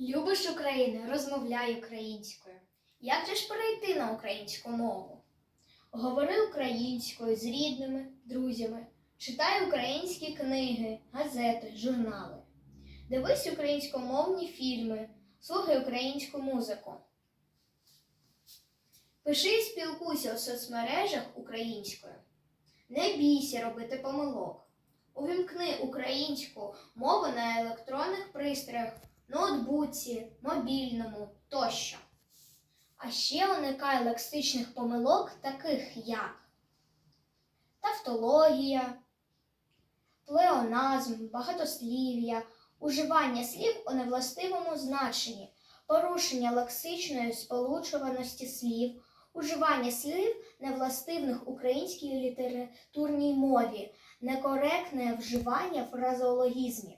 Любиш Україну, розмовляй українською. Як же ж перейти на українську мову? Говори українською з рідними, друзями, читай українські книги, газети, журнали. Дивись українськомовні фільми, слухай українську музику. Пиши і спілкуйся у соцмережах українською. Не бійся робити помилок. Увімкни українську мову на електронних пристроях, ноутбуці, мобільному тощо. А ще уникай лексичних помилок, таких як тавтологія, плеоназм, багатослів'я, уживання слів у невластивому значенні, порушення лексичної сполучуваності слів, уживання слів невластивних українській літературній мові, некоректне вживання фразеологізмів.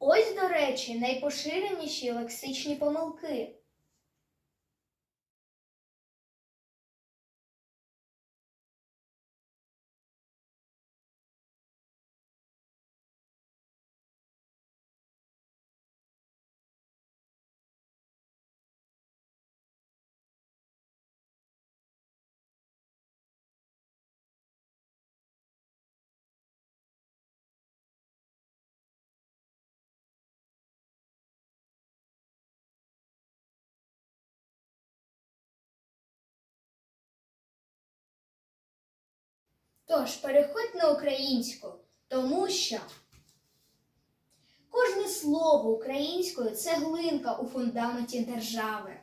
Ось, до речі, найпоширеніші лексичні помилки. Тож переходь на українську, тому що кожне слово українською це глинка у фундаменті держави.